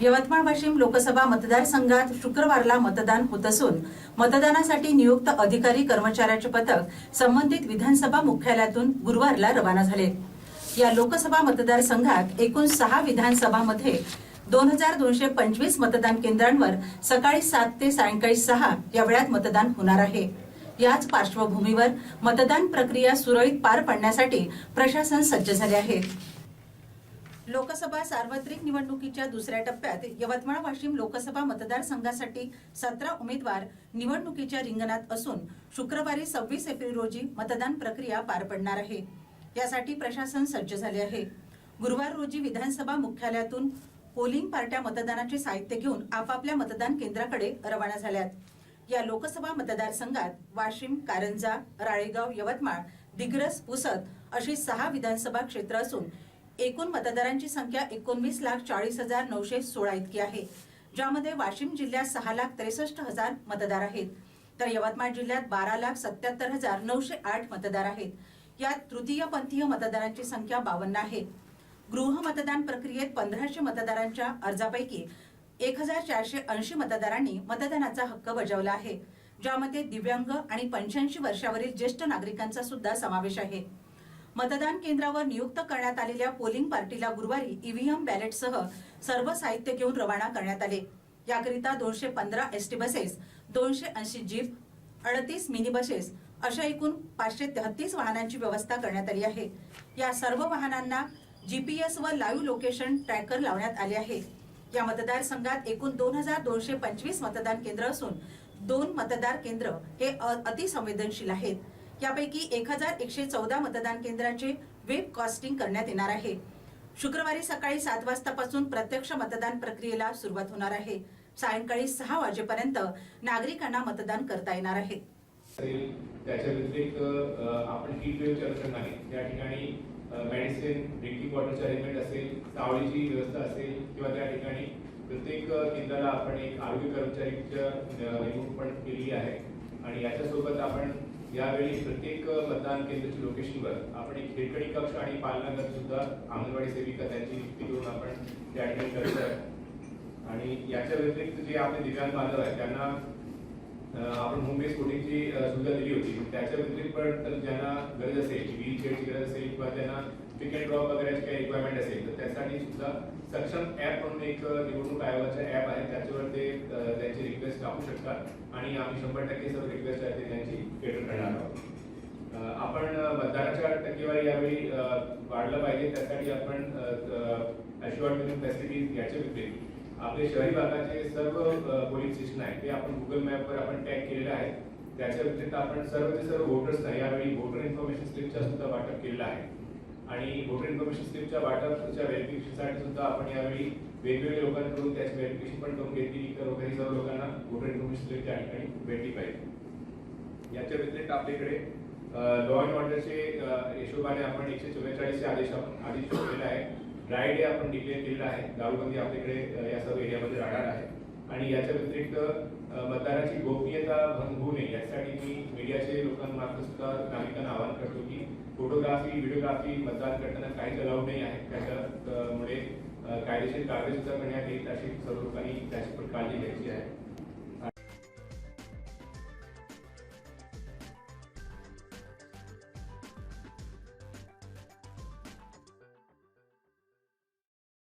यवतमाळ वाशिम लोकसभा मतदारसंघात शुक्रवारला मतदान होत असून मतदानासाठी नियुक्त अधिकारी कर्मचाऱ्याचे पथक संबंधित विधानसभा मुख्यालयातून गुरुवारला रवाना झाले. या लोकसभा मतदारसंघात एकूण सहा विधानसभामध्ये दोन हजार दोनशे पंचवीस मतदान केंद्रांवर सकाळी सात ते सायंकाळी सहा या वेळात मतदान होणार आहे. याच पार्श्वभूमीवर मतदान प्रक्रिया सुरळीत पार पाडण्यासाठी प्रशासन सज्ज झाले आहे. लोकसभा सार्वत्रिक निवडणुकीच्या दुसऱ्या टप्प्यात यवतमाळ वाशिम लोकसभा मतदारसंघासाठी सतरा उमेदवार निवडणुकीच्या रिंगणात असून शुक्रवारी सव्वीस एप्रिल रोजी मतदान प्रक्रिया पार पडणार आहे. यासाठी प्रशासन सज्ज झाले आहे. गुरुवार रोजी विधानसभा मुख्यालयातून पोलिंग पार्ट्या मतदानाचे साहित्य घेऊन आपापल्या मतदान केंद्राकडे रवाना झाल्यात. या लोकसभा मतदारसंघात वाशिम कारंजा राळेगाव यवतमाळ दिग्रस पुसद अशी सहा विधानसभा क्षेत्र असून एकूण मतदारांची संख्या एकोणवीस लाख चाळीस हजार नऊशे सोळा इतकी आहे ज्यामध्ये वाशिम जिल्ह्यात सहा लाख त्रेसष्ट हजार मतदार आहेत. तर यवतमाळ जिल्ह्यात बारा लाख सत्याहत्तर हजार नऊशे आठ मतदार आहेत. यात तृतीय पंथीय मतदारांची संख्या बावन्न आहे. गृह मतदान प्रक्रियेत पंधराशे मतदारांच्या अर्जापैकी एक हजार चारशे ऐंशी मतदारांनी मतदानाचा हक्क बजावला आहे ज्यामध्ये दिव्यांग आणि पंच्याऐंशी वर्षावरील ज्येष्ठ नागरिकांचा सुद्धा समावेश आहे. मतदान केंद्रावर नियुक्त करण्यात आलेल्या पोलिंग पार्टीला गुरुवारी ईव्हीएम बॅलेटसह सर्व साहित्य घेऊन रवाना करण्यात आले. याकरिता दोनशे पंधरा एसटी बसेस दोनशे ऐंशी जीप अडतीस मिनी बसेस अशा एकूण पाचशे तेहतीस वाहनांची व्यवस्था करण्यात आली आहे. या सर्व वाहनांना जीपीएस व लाईव्ह लोकेशन ट्रॅकर लावण्यात आले आहे. या मतदारसंघात एकूण दोन हजार दोनशे पंचवीस मतदान केंद्र असून दोन मतदार केंद्र हे अ- अतिसंवेदनशील आहेत. यापैकी एक हजार एकशे चौदा मतदान केंद्रांचे वेब कास्टिंग करण्यात येणार आहे. शुक्रवारी सकाळी सात वाजतापासून प्रत्यक्ष मतदान प्रक्रियेला सुरुवात होणार आहे. सायंकाळी सहा वाजेपर्यंत नागरिकांना मतदान करता येणार आहे. त्याच्या व्यतिरिक्त आपण हीट वेव्हचे चर्चा नाही त्या ठिकाणी मेडिसिन ड्रिंकिंग वॉटरचे अरेंजमेंट असेल सावलीची व्यवस्था असेल किंवा त्या ठिकाणी प्रत्येक केंद्राला आपण एक आरोग्य कर्मचारीच्या नेमणूक पण केली आहे. आणि याच्यासोबत आपण यावेळी प्रत्येक मतदान केंद्राच्या लोकेशनवर आपण एक खेळकडी कक्ष आणि पालनगर सुद्धा अंगणवाडी सेविका त्यांची नियुक्ती करून आपण त्या ठिकाणी करत आहे आणि याच्या व्यतिरिक्त जे आपले दिव्यांग बांधव आहेत त्यांना आपण होम बेस कोटिंगची सुविधा दिली होती. त्याच्या व्यतिरिक्त पण तर ज्यांना गरज असेल व्हील चेअरची गरज असेल किंवा त्यांना पिक अँड ड्रॉप वगैरे काही रिक्वायरमेंट असेल तर त्यासाठी सुद्धा सक्षम ॲप म्हणून एक निवडणूक आयोगाचा ॲप आहे त्याच्यावर ते त्यांची रिक्वेस्ट टाकू शकतात. आणि आम्ही शंभर टक्के सर्व रिक्वेस्ट आहे ते त्यांची. आपण मतदानाच्या टक्केवारी यावेळी वाढलं पाहिजे. त्यासाठी आपण अश्युअर्ड फॅसिलिटीज याच्या व्यतिरिक्त आपले शहरी भागाचे सर्व पोलिंग स्टेशन आहे ते आपण गुगल मॅपवर आपण टॅग केलेलं आहे. त्याच्या व्यतिरिक्त आपण सर्वचे सर्व आहे. यावेळी व्होटर इन्फॉर्मेशन स्लिपचा सुद्धा वाटप केलेला आहे. आणि व्होटर इन्फॉर्मेशन स्लिपच्या वाटपच्या व्हेरिफिकेशनसाठी सुद्धा आपण यावेळी वेगवेगळ्या लोकांकडून त्याची व्हेरिफिकेशन पण करून घेतली. तर खरोखरी सर्व लोकांना व्होटर इन्फॉर्मेशन स्लिपच्या ठिकाणी भेटली पाहिजे. याच्या व्यतिरिक्त आपल्याकडे लॉ अँड ऑर्डरचे हिशोबाने आपण एकशे चव्वेचाळीसचे आदेश आपण आदेश ठेवलेला आहे. ड्राय डे आपण डिक्लेअर केलेला आहे. दारूबंदी आपल्याकडे या सर्व एरियामध्ये राहणार आहे. आणि याच्या व्यतिरिक्त मतदानाची मतदाराची गोपनीयता भंग होऊ नये. यासाठी मी मीडियाचे लोकांमार्फत सुद्धा नागरिकांना आवाहन करतो की फोटोग्राफी व्हिडिओग्राफी मतदान करताना काहीच अलाउड नाही आहे. त्याच्यामुळे कायदेशीर कारवाई सुद्धा करण्यात येईल अशी सर्व लोकांनी त्याची पण काळजी घ्यायची आहे.